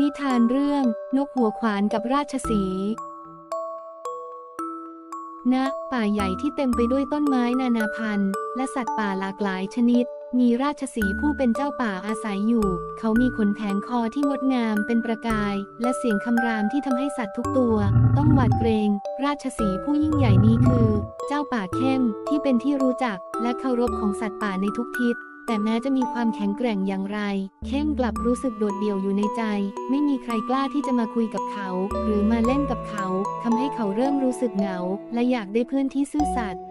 นิทานเรื่อง นกหัวขวานกับราชสีห์ณป่าใหญ่ที่เต็มไปด้วยต้นไม้นานาพันธุ์ และสัตว์ป่าหลากหลายชนิด มีราชสีผู้เป็นเจ้าป่าอาศัยอยู่ เขามีขนแผงคอที่งดงามเป็นประกาย และเสียงคำรามที่ทำให้สัตว์ทุกตัว ต้องหวาดเกรง ราชสีผู้ยิ่งใหญ่นี้คือ เจ้าป่าเข้มที่เป็นที่รู้จักและเคารพของสัตว์ป่าในทุกทิศ แต่แม้จะมีความแข็งแกร่งอย่างไร เข้มกลับรู้สึกโดดเดี่ยวอยู่ในใจ ไม่มีใครกล้าที่จะมาคุยกับเขา หรือมาเล่นกับเขาทำให้เขาเริ่มรู้สึกเหงา และอยากได้เพื่อนที่ซื่อสัตย์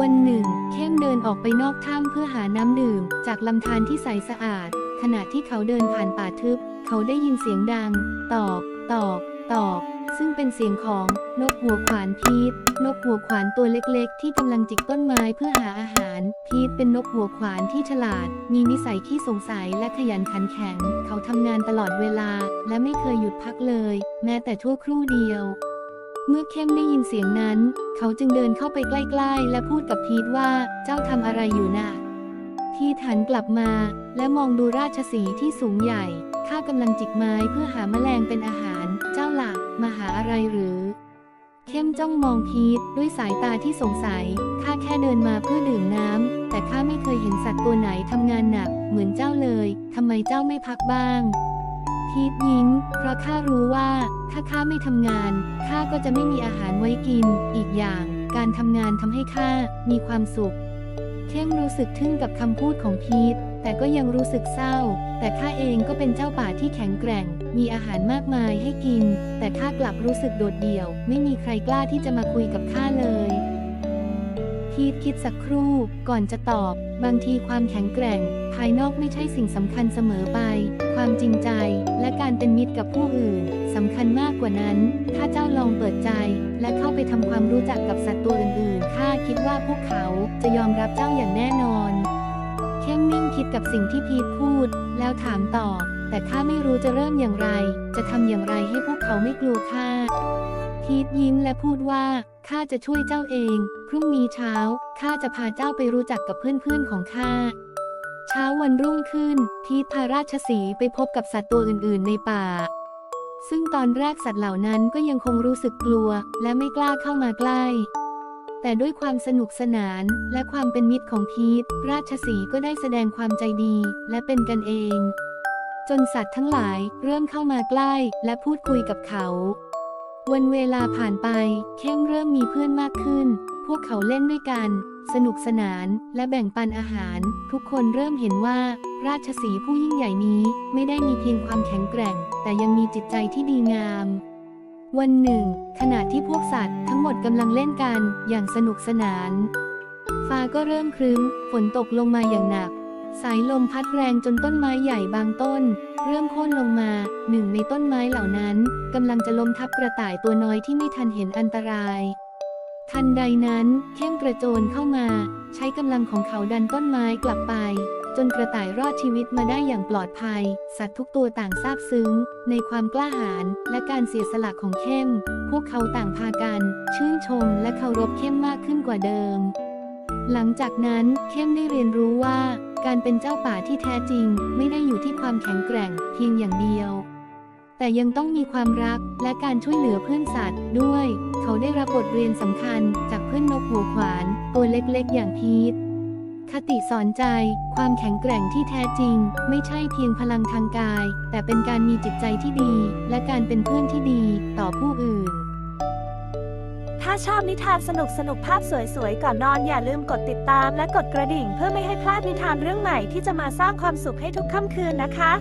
วันหนึ่ง เข้มเดินออกไปนอกถ้ำเพื่อหาน้ำดื่ม จากลำธารที่ใสสะอาด ขณะที่เขาเดินผ่านป่าทึบ เขาได้ยินเสียงดัง ตอก ตอก ตอกซึ่งเป็นเสียงของนกหัวขวานพีทนกหัวขวานตัวเล็กๆ ที่กำลังจิกต้นไม้เพื่อหาอาหาร พีทเป็นนกหัวขวานที่ฉลาด มีนิสัยขี้สงสัยและขยันขันแข็ง เขาทำงานตลอดเวลา และไม่เคยหยุดพักเลย แม้แต่ชั่วครู่เดียวเมื่อเข้มได้ยินเสียงนั้น เขาจึงเดินเข้าไปใกล้ๆ และพูดกับพีทว่า เจ้าทำอะไรอยู่น่ะ พีทหันกลับมา และมองดูราชสีที่สูงใหญ่ ข้ากำลังจิกไม้เพื่อหาแมลงเป็นอาหาร มาหาอะไรหรือ เข้มจ้องมองพีทด้วยสายตาที่สงสัย ข้าแค่เดินมาเพื่อดื่มน้ำ แต่ข้าไม่เคยเห็นสัตว์ตัวไหนทำงานหนัก เหมือนเจ้าเลย ทำไมเจ้าไม่พักบ้าง พีทยิ้ม เพราะข้ารู้ว่า ถ้าข้าไม่ทำงาน ข้าก็จะไม่มีอาหารไว้กิน อีกอย่าง การทำงานทำให้ข้ามีความสุข เข้มรู้สึกทึ่งกับคำพูดของพีท แต่ก็ยังรู้สึกเศร้า แต่ข้าเองก็เป็นเจ้าป่าที่แข็งแกร่ง มีอาหารมากมายให้กิน แต่ข้ากลับรู้สึกโดดเดี่ยว ไม่มีใครกล้าที่จะมาคุยกับข้าเลยพีทคิดสักครู่ก่อนจะตอบ บางทีความแข็งแกร่ง ภายนอกไม่ใช่สิ่งสำคัญเสมอไป ความจริงใจ และการเป็นมิตรกับผู้อื่นสำคัญมากกว่านั้น ถ้าเจ้าลองเปิดใจ และเข้าไปทำความรู้จักกับสัตว์ตัวอื่นๆข้าคิดว่าพวกเขาจะยอมรับเจ้าอย่างแน่นอน เข้มนิ่งคิดกับสิ่งที่พีทพูด แล้วถามต่อ แต่ข้าไม่รู้จะเริ่มอย่างไร จะทำอย่างไรให้พวกเขาไม่กลัวข้า พีทยิ้มและพูดว่าข้าจะช่วยเจ้าเอง พรุ่งนี้เช้าข้าจะพาเจ้าไปรู้จักกับเพื่อนๆของข้าเช้าวันรุ่งขึ้น พีทพาราชสีไปพบกับสัตว์ตัวอื่นๆในป่า ซึ่งตอนแรกสัตว์เหล่านั้นก็ยังคงรู้สึกกลัว และไม่กล้าเข้ามาใกล้ แต่ด้วยความสนุกสนานและความเป็นมิตรของพีทราชสีก็ได้แสดงความใจดีและเป็นกันเอง จนสัตว์ทั้งหลายเริ่มเข้ามาใกล้และพูดคุยกับเขา วันเวลาผ่านไปเข้มเริ่มมีเพื่อนมากขึ้น พวกเขาเล่นด้วยกัน สนุกสนานและแบ่งปันอาหาร ทุกคนเริ่มเห็นว่า ราชสีผู้ยิ่งใหญ่นี้ไม่ได้มีเพียงความแข็งแกร่ง แต่ยังมีจิตใจที่ดีงาม วันหนึ่ง ขณะที่พวกสัตว์ทั้งหมดกำลังเล่นกันอย่างสนุกสนาน ฟ้าก็เริ่มครึ้ม ฝนตกลงมาอย่างหนัก สายลมพัดแรงจนต้นไม้ใหญ่บางต้น เริ่มโค่นลงมา หนึ่งในต้นไม้เหล่านั้นกำลังจะล้มทับกระต่ายตัวน้อยที่ไม่ทันเห็นอันตราย ทันใดนั้นเข้มกระโจนเข้ามา ใช้กำลังของเขาดันต้นไม้กลับไป จนกระต่ายรอดชีวิตมาได้อย่างปลอดภัย สัตว์ทุกตัวต่างซาบซึ้ง ในความกล้าหาญและการเสียสละของเข้ม พวกเขาต่างพากัน ชื่นชมและเคารพเข้มมากขึ้นกว่าเดิม หลังจากนั้นเข้มได้เรียนรู้ว่า การเป็นเจ้าป่าที่แท้จริง ไม่ได้อยู่ที่ความแข็งแกร่ง เพียงอย่างเดียวแต่ยังต้องมีความรักและการช่วยเหลือเพื่อนสัตว์ด้วย เขาได้รับบทเรียนสำคัญจากเพื่อนนกหัวขวาน ตัวเล็กๆ อย่างพีท คติสอนใจ ความแข็งแกร่งที่แท้จริง ไม่ใช่เพียงพลังทางกาย แต่เป็นการมีจิตใจที่ดี และการเป็นเพื่อนที่ดีต่อผู้อื่น ถ้าชอบนิทานสนุกสนุกๆภาพสวยๆ ก่อนนอนอย่าลืมกดติดตามและกดกระดิ่ง เพื่อไม่ให้พลาดนิทานเรื่องใหม่ที่จะมาสร้างความสุขให้ทุกค่ำคืนนะคะ